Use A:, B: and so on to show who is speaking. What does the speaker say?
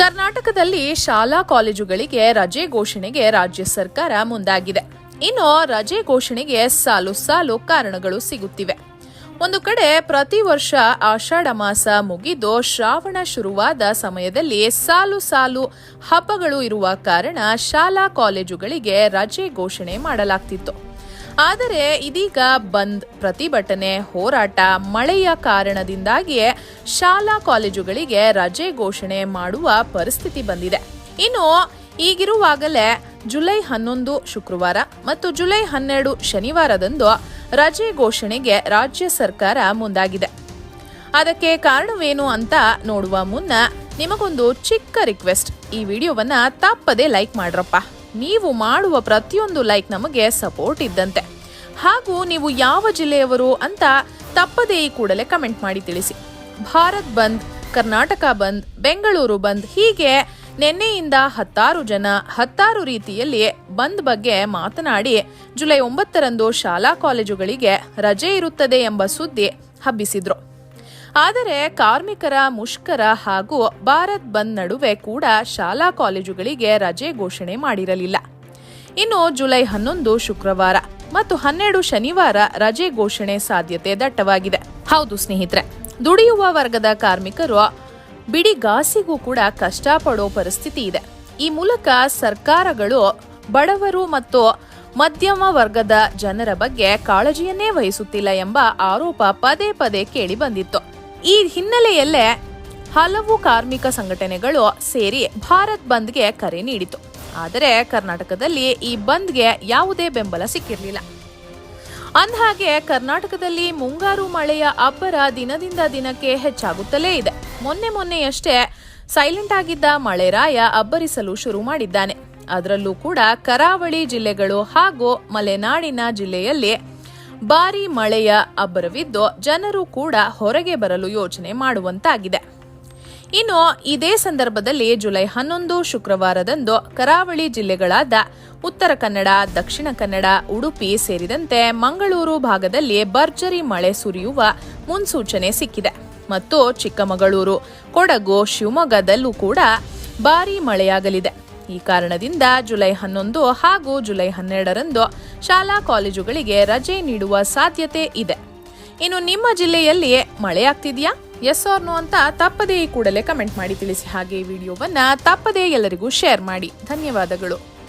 A: ಕರ್ನಾಟಕದಲ್ಲಿ ಶಾಲಾ ಕಾಲೇಜುಗಳಿಗೆ ರಜೆ ಘೋಷಣೆಗೆ ರಾಜ್ಯ ಸರ್ಕಾರ ಮುಂದಾಗಿದೆ. ಇನ್ನು ರಜೆ ಘೋಷಣೆಗೆ ಸಾಲು ಸಾಲು ಕಾರಣಗಳು ಸಿಗುತ್ತಿವೆ. ಒಂದು ಕಡೆ ಪ್ರತಿ ವರ್ಷ ಆಷಾಢ ಮಾಸ ಮುಗಿದು ಶ್ರಾವಣ ಶುರುವಾದ ಸಮಯದಲ್ಲಿ ಸಾಲು ಸಾಲು ಹಬ್ಬಗಳು ಇರುವ ಕಾರಣ ಶಾಲಾ ಕಾಲೇಜುಗಳಿಗೆ ರಜೆ ಘೋಷಣೆ ಮಾಡಲಾಗ್ತಿತ್ತು. ಆದರೆ ಇದೀಗ ಬಂದ್ ಪ್ರತಿಭಟನೆ, ಹೋರಾಟ ಮಳೆಯ ಕಾರಣದಿಂದಾಗಿಯೇ ಶಾಲಾ ಕಾಲೇಜುಗಳಿಗೆ ರಜೆ ಘೋಷಣೆ ಮಾಡುವ ಪರಿಸ್ಥಿತಿ ಬಂದಿದೆ. ಇನ್ನು ಈಗಿರುವಾಗಲೇ ಜುಲೈ ಹನ್ನೊಂದು ಶುಕ್ರವಾರ ಮತ್ತು ಜುಲೈ ಹನ್ನೆರಡು ಶನಿವಾರದಂದು ರಜೆ ಘೋಷಣೆಗೆ ರಾಜ್ಯ ಸರ್ಕಾರ ಮುಂದಾಗಿದೆ. ಅದಕ್ಕೆ ಕಾರಣವೇನು ಅಂತ ನೋಡುವ ಮುನ್ನ ನಿಮಗೊಂದು ಚಿಕ್ಕ ರಿಕ್ವೆಸ್ಟ್. ಈ ವಿಡಿಯೋವನ್ನ ತಪ್ಪದೆ ಲೈಕ್ ಮಾಡ್ರಪ್ಪ. ನೀವು ಮಾಡುವ ಪ್ರತಿಯೊಂದು ಲೈಕ್ ನಮಗೆ ಸಪೋರ್ಟ್ ಇದ್ದಂತೆ. ಹಾಗೂ ನೀವು ಯಾವ ಜಿಲ್ಲೆಯವರು ಅಂತ ತಪ್ಪದೇ ಈ ಕೂಡಲೇ ಕಮೆಂಟ್ ಮಾಡಿ ತಿಳಿಸಿ. ಭಾರತ್ ಬಂದ್, ಕರ್ನಾಟಕ ಬಂದ್, ಬೆಂಗಳೂರು ಬಂದ್ ಹೀಗೆ ನಿನ್ನೆಯಿಂದ ಹತ್ತಾರು ಜನ ಹತ್ತಾರು ರೀತಿಯಲ್ಲಿ ಬಂದ್ ಬಗ್ಗೆ ಮಾತನಾಡಿ ಜುಲೈ ಒಂಬತ್ತರಂದು ಶಾಲಾ ಕಾಲೇಜುಗಳಿಗೆ ರಜೆ ಇರುತ್ತದೆ ಎಂಬ ಸುದ್ದಿ ಹಬ್ಬಿಸಿದ್ರು. ಆದರೆ ಕಾರ್ಮಿಕರ ಮುಷ್ಕರ ಹಾಗೂ ಭಾರತ್ ಬಂದ್ ನಡುವೆ ಕೂಡ ಶಾಲಾ ಕಾಲೇಜುಗಳಿಗೆ ರಜೆ ಘೋಷಣೆ ಮಾಡಿರಲಿಲ್ಲ. ಇನ್ನು ಜುಲೈ ಹನ್ನೊಂದು ಶುಕ್ರವಾರ ಮತ್ತು ಹನ್ನೆರಡು ಶನಿವಾರ ರಜೆ ಘೋಷಣೆ ಸಾಧ್ಯತೆ ದಟ್ಟವಾಗಿದೆ. ಹೌದು ಸ್ನೇಹಿತರೆ ದುಡಿಯುವ ವರ್ಗದ ಕಾರ್ಮಿಕರು ಬಿಡಿಗಾಸಿಗೂ ಕೂಡ ಕಷ್ಟಪಡೋ ಪರಿಸ್ಥಿತಿ ಇದೆ. ಈ ಮೂಲಕ ಸರ್ಕಾರಗಳು ಬಡವರು ಮತ್ತು ಮಧ್ಯಮ ವರ್ಗದ ಜನರ ಬಗ್ಗೆ ಕಾಳಜಿಯನ್ನೇ ವಹಿಸುತ್ತಿಲ್ಲ ಎಂಬ ಆರೋಪ ಪದೇ ಪದೇ ಕೇಳಿ ಬಂದಿತ್ತು. ಈ ಹಿನ್ನೆಲೆಯಲ್ಲೇ ಹಲವು ಕಾರ್ಮಿಕ ಸಂಘಟನೆಗಳು ಸೇರಿ ಭಾರತ್ ಬಂದ್ಗೆ ಕರೆ ನೀಡಿತು ಆದರೆ ಕರ್ನಾಟಕದಲ್ಲಿ ಈ ಬಂದ್ಗೆ ಯಾವುದೇ ಬೆಂಬಲ ಸಿಕ್ಕಿರಲಿಲ್ಲ. ಅಂದಹಾಗೆ ಕರ್ನಾಟಕದಲ್ಲಿ ಮುಂಗಾರು ಮಳೆಯ ಅಬ್ಬರ ದಿನದಿಂದ ದಿನಕ್ಕೆ ಹೆಚ್ಚಾಗುತ್ತಲೇ ಇದೆ. ಮೊನ್ನೆ ಮೊನ್ನೆಯಷ್ಟೇ ಸೈಲೆಂಟ್ ಆಗಿದ್ದ ಮಳೆರಾಯ ಅಬ್ಬರಿಸಲು ಶುರು ಮಾಡಿದ್ದಾನೆ. ಅದರಲ್ಲೂ ಕೂಡ ಕರಾವಳಿ ಜಿಲ್ಲೆಗಳು ಹಾಗೂ ಮಲೆನಾಡಿನ ಜಿಲ್ಲೆಯಲ್ಲಿ ಭಾರಿ ಮಳೆಯ ಅಬ್ಬರವಿದ್ದು ಜನರು ಕೂಡ ಹೊರಗೆ ಬರಲು ಯೋಚನೆ ಮಾಡುವಂತಾಗಿದೆ. ಇನ್ನು ಇದೇ ಸಂದರ್ಭದಲ್ಲಿ ಜುಲೈ ಹನ್ನೊಂದು ಶುಕ್ರವಾರದಂದು ಕರಾವಳಿ ಜಿಲ್ಲೆಗಳಾದ ಉತ್ತರ ಕನ್ನಡ, ದಕ್ಷಿಣ ಕನ್ನಡ, ಉಡುಪಿ ಸೇರಿದಂತೆ ಮಂಗಳೂರು ಭಾಗದಲ್ಲಿ ಭರ್ಜರಿ ಮಳೆ ಸುರಿಯುವ ಮುನ್ಸೂಚನೆ ಸಿಕ್ಕಿದೆ. ಮತ್ತು ಚಿಕ್ಕಮಗಳೂರು, ಕೊಡಗು, ಶಿವಮೊಗ್ಗದಲ್ಲೂ ಕೂಡ ಭಾರೀ ಮಳೆಯಾಗಲಿದೆ. ಈ ಕಾರಣದಿಂದ ಜುಲೈ ಹನ್ನೊಂದು ಹಾಗೂ ಜುಲೈ ಹನ್ನೆರಡರಂದು ಶಾಲಾ ಕಾಲೇಜುಗಳಿಗೆ ರಜೆ ನೀಡುವ ಸಾಧ್ಯತೆ ಇದೆ. ಇನ್ನು ನಿಮ್ಮ ಜಿಲ್ಲೆಯಲ್ಲಿ ಮಳೆ ಆಗ್ತಿದೆಯಾ ಎಸ್ ಆರ್ ನೋ ಅಂತ ತಪ್ಪದೇ ಕೂಡಲೇ ಕಮೆಂಟ್ ಮಾಡಿ ತಿಳಿಸಿ ಹಾಗೆ ಈ ವಿಡಿಯೋವನ್ನ ತಪ್ಪದೇ ಎಲ್ಲರಿಗೂ ಶೇರ್ ಮಾಡಿ. ಧನ್ಯವಾದಗಳು.